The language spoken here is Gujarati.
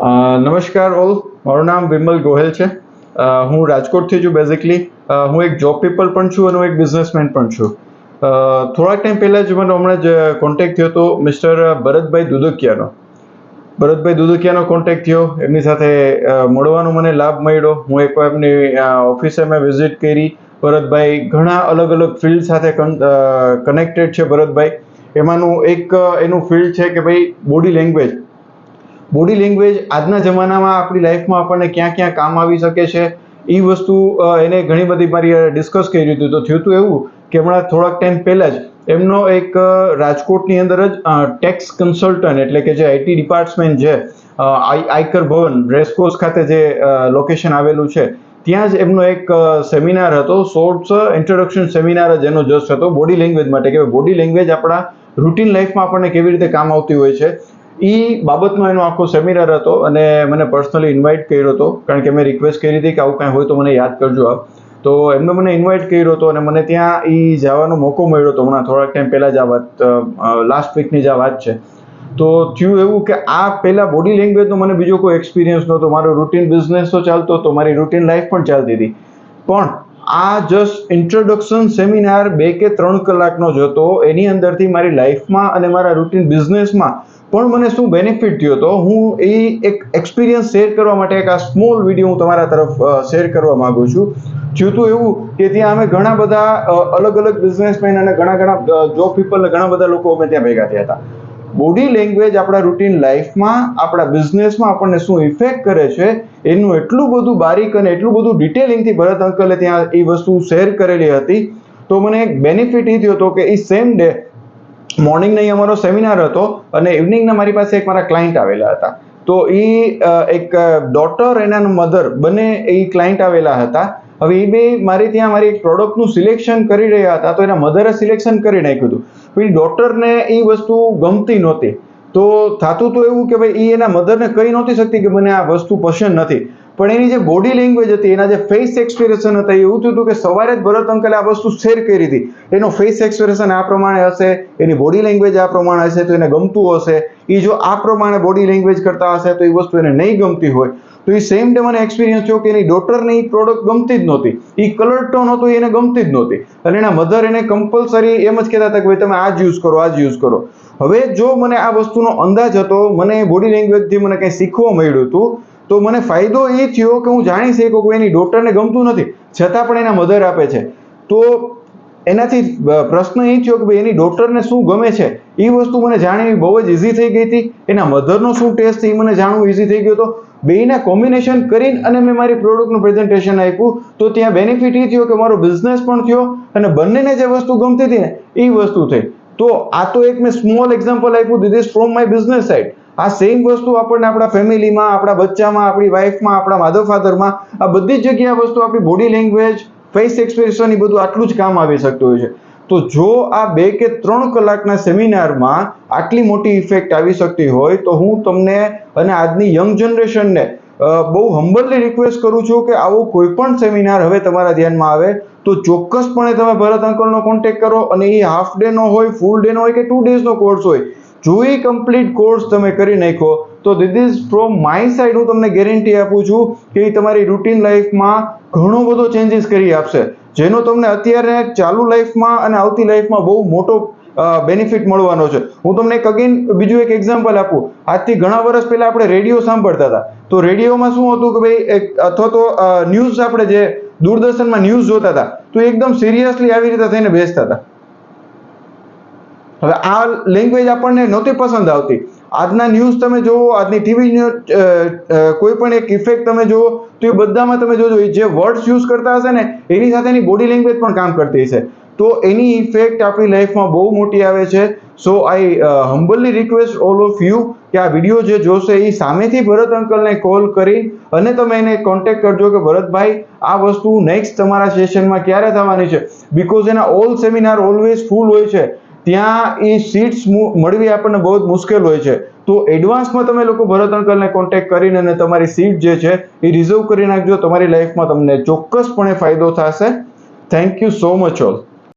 નમસ્કાર ઓલ. મારું નામ વિમલ ગોહેલ છે. હું રાજકોટથી છું બેઝિકલી હું એક જોબ પીપલ પણ છું અને હું એક બિઝનેસમેન પણ છું. થોડાક ટાઈમ પહેલાં જ મને હમણાં જ કોન્ટેક્ટ થયો હતો મિસ્ટર ભરતભાઈ દુદકિયાનો. ભરતભાઈ દુદકિયાનો કોન્ટેક્ટ થયો. એમની સાથે મળવાનો મને લાભ મળ્યો. હું એકવાર એમની ઓફિસે મેં વિઝિટ કરી. ભરતભાઈ ઘણા અલગ અલગ ફિલ્ડ સાથે કનેક્ટેડ છે ભરતભાઈ. એમાંનું એક એનું ફિલ્ડ છે કે ભાઈ બોડી લેંગ્વેજ બોડી લેંગ્વેજ આજના જમાનામાં આપણી લાઈફમાં આપણને ક્યાં ક્યાં કામ આવી શકે છે એ વસ્તુ એને ઘણી બધી મારી ડિસ્કસ કરી હતું. તો થયું હતું એવું કે હમણાં થોડાક ટાઈમ પહેલાં જ એમનો એક રાજકોટની અંદર જ ટેક્સ કન્સલ્ટન્ટ એટલે કે જે આઈટી ડિપાર્ટમેન્ટ છે આયકર ભવન રેસકોર્સ ખાતે જે લોકેશન આવેલું છે, ત્યાં જ એમનો એક સેમિનાર હતો શોર્ટ્સ ઇન્ટ્રોડક્શન સેમિનાર જ એનો જસ્ટ હતો બોડી લેંગ્વેજ માટે. કે બોડી લેંગ્વેજ આપણા રૂટીન લાઈફમાં આપણને કેવી રીતે કામ આવતી હોય છે એ બાબતનો એનો આખો સેમિનાર હતો અને મને પર્સનલી ઇન્વાઇટ કર્યો હતો. કારણ કે મેં રિક્વેસ્ટ કરી હતી કે આવું કાંઈ હોય તો મને યાદ કરજો આપ. તો એમને મને ઇન્વાઇટ કર્યો હતો અને મને ત્યાં એ જવાનો મોકો મળ્યો હતો હમણાં થોડાક ટાઈમ પહેલાં જ આ વાત લાસ્ટ વીકની જ આ વાત છે. તો થયું એવું કે આ પહેલાં બોડી લેંગ્વેજનો મને બીજો કોઈ એક્સપિરિયન્સ નહોતો. મારો રૂટીન બિઝનેસ તો ચાલતો હતો, મારી રૂટીન લાઈફ પણ ચાલતી હતી. પણ આ જસ્ટ ઇન્ટ્રોડક્શન સેમિનાર બે કે ત્રણ કલાકનો જ હતો. એની અંદરથી મારી લાઈફમાં અને મારા રૂટીન બિઝનેસમાં પણ મને શું બેનિફિટ થયો હતો હું એ એક એક્સપિરિયન્સ શેર કરવા માટે એક આ સ્મોલ વીડિયો હું તમારા તરફ શેર કરવા માગું છું. જોતું એવું કે ત્યાં અમે ઘણા બધા અલગ અલગ બિઝનેસમેન અને ઘણા ઘણા જોબ પીપલ ઘણા બધા લોકો અમે ત્યાં ભેગા થયા હતા. બોડી લેંગ્વેજ આપણા રૂટીન લાઈફમાં આપણા બિઝનેસમાં આપણને શું ઇફેક્ટ કરે છે, એનું એટલું બધું બારીક અને એટલું બધું ડિટેલિંગથી ભરત અંકલે ત્યાં એ વસ્તુ શેર કરેલી હતી. તો મને એક બેનિફિટ એ થયો હતો કે એ સેમ ડે મોર્નિંગનો નહીં અમારો સેમિનાર હતો અને ઇવનિંગના મારી પાસે એક મારા ક્લાયન્ટ આવેલા હતા. તો એ એક ડોટર એના મધર બંને એ ક્લાયન્ટ આવેલા હતા. હવે એ બે મારે ત્યાં મારી એક પ્રોડક્ટનું સિલેક્શન કરી રહ્યા હતા, તો એના મધરે સિલેક્શન કરી નાખ્યું હતું. પછી ડોટરને એ વસ્તુ ગમતી નહોતી. તો થતું તો એવું કે ભાઈ એ એના મધરને કહી નહોતી શકતી કે મને આ વસ્તુ પસંદ નથી. પણ એની જે બોડી લેંગ્વેજ હતી, એના જે ફેસ એક્સપ્રેશન હતા એવું થયું હતું કે સવારે જ ભરત અંકલે આ વસ્તુ શેર કરી હતી. એનો ફેસ એક્સપ્રેશન આ પ્રમાણે હશે, એની બોડી લેંગ્વેજ આ પ્રમાણે હશે, તો એને ગમતું હશે. એ જો આ પ્રમાણે બોડી લેંગ્વેજ કરતા હશે, તો એ વસ્તુ એને નહીં ગમતી હોય. તો એ સેમ ડે મને એક્સપિરિયન્સ થયો કે એની ડોટરને એ પ્રોડક્ટ ગમતી જ નહોતી. એ કલર ટોન હતો એને ગમતી જ નહોતી. અને એના મધર એને કમ્પલસરી એમ જ કહેતા હતા કે ભાઈ તમે આ જ યુઝ કરો આ જ યુઝ કરો. હવે જો મને આ વસ્તુનો અંદાજ હતો, મને બોડી લેંગ્વેજથી મને કંઈ શીખવા મળ્યું હતું તો મને ફાયદો એ થયો કે હું જાણી શકું કે એની ડૉક્ટરને ગમતું નથી. છતાં પણ એના મધર આપે છે. તો એનાથી પ્રશ્ન એ થયો કે ભાઈ, એની ડૉક્ટરને શું ગમે છે? એ વસ્તુ મને જાણવી બહુ જ ઇઝી થઈ ગઈ હતી. એના મધરનો શું ટેસ્ટ એ મને જાણવું ઇઝી થઈ ગયો હતો. બેના કોમ્બિનેશન કરીને અને મેં મારી પ્રોડક્ટનું પ્રેઝન્ટેશન આપ્યું. તો ત્યાં બેનિફિટ એ થયો કે મારો બિઝનેસ પણ થયો અને બંનેને જે વસ્તુ ગમતી હતી ને, એ વસ્તુ થઈ. તો આ તો એક મેં સ્મોલ એક્ઝામ્પલ આપ્યું. Is from my business side આ સેમ વસ્તુ આપણને આપણા ફેમિલીમાં આપણા બચ્ચામાં, આપણી વાઈફમાં આપણા માધવ ફાધરમાં આ બધી જગ્યાએ વસ્તુ આપણી બોડી લેંગ્વેજ ફેસ એક્સપ્રેશન એ બધું આટલું જ કામ આવી શકતું હોય છે. તો જો આ બે કે ત્રણ કલાકના સેમિનારમાં આટલી મોટી ઇફેક્ટ આવી શકતી હોય, તો હું તમને અને આજની યંગ જનરેશનને બહુ હમ્બલી રિક્વેસ્ટ કરું છું કે આવો કોઈ પણ સેમિનાર હવે તમારા ધ્યાનમાં આવે, તો ચોક્કસપણે તમે ભરત અંકલનો કોન્ટેક્ટ કરો અને એ હાફ ડેનો હોય ફૂલ ડેનો હોય કે ટુ ડેઝનો કોર્સ હોય જો એ કમ્પ્લીટ કોર્સ તમે કરી નાખો તો this is from my side હું તમને ગેરંટી આપું છું કે એ તમારી રૂટીન લાઈફમાં ઘણો બધો ચેન્જીસ કરી આપશે. જેનો તમને અત્યારે ચાલુ લાઈફમાં અને આવતી લાઈફમાં બહુ મોટો બેનિફિટ મળવાનો છે. હું તમને એક અગેન બીજું એક એક્ઝામ્પલ આપું. આજથી ઘણા વર્ષ પહેલા આપણે રેડિયો સાંભળતા હતા. તો રેડિયોમાં શું હતું કે ભાઈ, એક અથવા તો ન્યૂઝ આપણે જે દૂરદર્શનમાં ન્યૂઝ જોતા હતા, તો એકદમ સિરિયસલી આવી રીતે થઈને બેસતા હતા. હવે આ લેંગ્વેજ આપણને નહોતી પસંદ આવતી. આજના ન્યૂઝ તમે જુઓ, આજની ટીવી કોઈ પણ એક ઇફેક્ટ તમે જુઓ, તો એ બધામાં તમે જોજો, એ જે વર્ડ્સ યુઝ કરતા હશે ને, એની સાથેની બોડી લેંગ્વેજ પણ કામ કરતી હશે. તો એની ઇફેક્ટ આપણી લાઈફમાં બહુ મોટી આવે છે. So I humbly request all of you કે આ વીડિયો જે જોશે, એ સામેથી ભરત અંકલને કોલ કરી અને તમે એને કોન્ટેક્ટ કરજો કે, ભરતભાઈ, આ વસ્તુ નેક્સ્ટ તમારા સેશનમાં ક્યારે થવાની છે? બિકોઝ એના ઓલ સેમિનાર ઓલવેઝ ફૂલ હોય છે. ત્યાં એ સીટ્સ મળવી આપણને બહુ જ મુશ્કેલ હોય છે. તો એડવાન્સમાં તમે લોકો ભરત અંકલને કોન્ટેક્ટ કરીને અને તમારી સીટ જે છે, એ રિઝર્વ કરી નાખજો. તમારી લાઈફમાં તમને ચોક્કસપણે ફાયદો થશે. Thank you so much all